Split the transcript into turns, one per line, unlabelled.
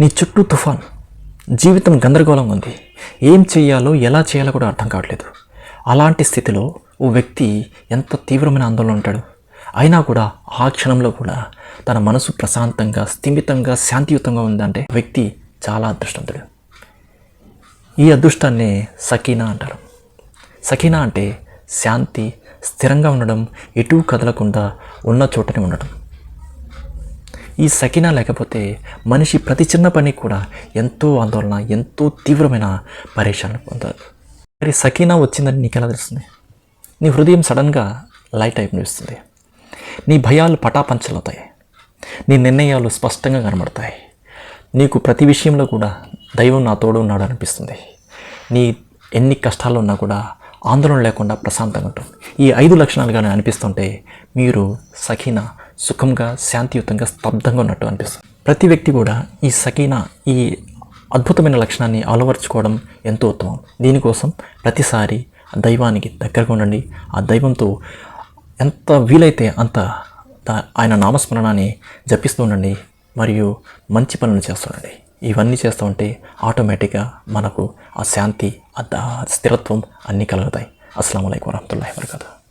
నీ చుట్టూ తుఫాన్. జీవితం గందరగోళంగా ఉంది. ఏం చేయాలో ఎలా చేయాలో కూడా అర్థం కావట్లేదు. అలాంటి స్థితిలో ఓ వ్యక్తి ఎంత తీవ్రమైన ఆందోళన ఉంటాడు? అయినా కూడా ఆ క్షణంలో కూడా తన మనసు ప్రశాంతంగా స్థిమితంగా శాంతియుతంగా ఉందంటే వ్యక్తి చాలా అదృష్టవంతుడు. ఈ అదృష్టాన్ని సకీనా అంటారు. సకీనా అంటే శాంతి స్థిరంగా ఉండడం ఎటు కదలకుండా ఉన్న చోటనే ఉండడం ఈ సకినా లేకపోతే మనిషి ప్రతి చిన్న పని కూడా ఎంతో ఆందోళన ఎంతో తీవ్రమైన పరేషాన్ని పొందారు. మరి సకీనా వచ్చిందని నీకు ఎలా తెలుస్తుంది? నీ హృదయం సడన్గా లైట్ అయిపోయిస్తుంది నీ భయాలు పటాపంచలవుతాయి. నీ నిర్ణయాలు స్పష్టంగా కనబడతాయి. నీకు ప్రతి విషయంలో కూడా దైవం నా తోడు ఉన్నాడు అనిపిస్తుంది. నీ ఎన్ని కష్టాలు ఉన్నా కూడా ఆందోళన లేకుండా ప్రశాంతంగా ఉంటుంది. ఈ ఐదు లక్షణాలు కానీ అనిపిస్తుంటే మీరు సఖీనా సుఖంగా శాంతియుతంగా స్తబ్దంగా ఉన్నట్టు అనిపిస్తుంది. ప్రతి వ్యక్తి కూడా ఈ సకీన ఈ అద్భుతమైన లక్షణాన్ని అలవర్చుకోవడం ఎంతో ఉత్తమం. దీనికోసం ప్రతిసారి దైవానికి దగ్గరగా ఉండండి. ఆ దైవంతో ఎంత వీలైతే అంత ఆయన నామస్మరణాన్ని జపిస్తూ ఉండండి. మరియు మంచి పనులు చేస్తుండండి ఇవన్నీ చేస్తూ ఉంటే ఆటోమేటిక్గా మనకు ఆ శాంతి ఆ దా- స్థిరత్వం అన్నీ కలుగుతాయి. అస్సలం వరహతుల్లా వరహతుల్లాhi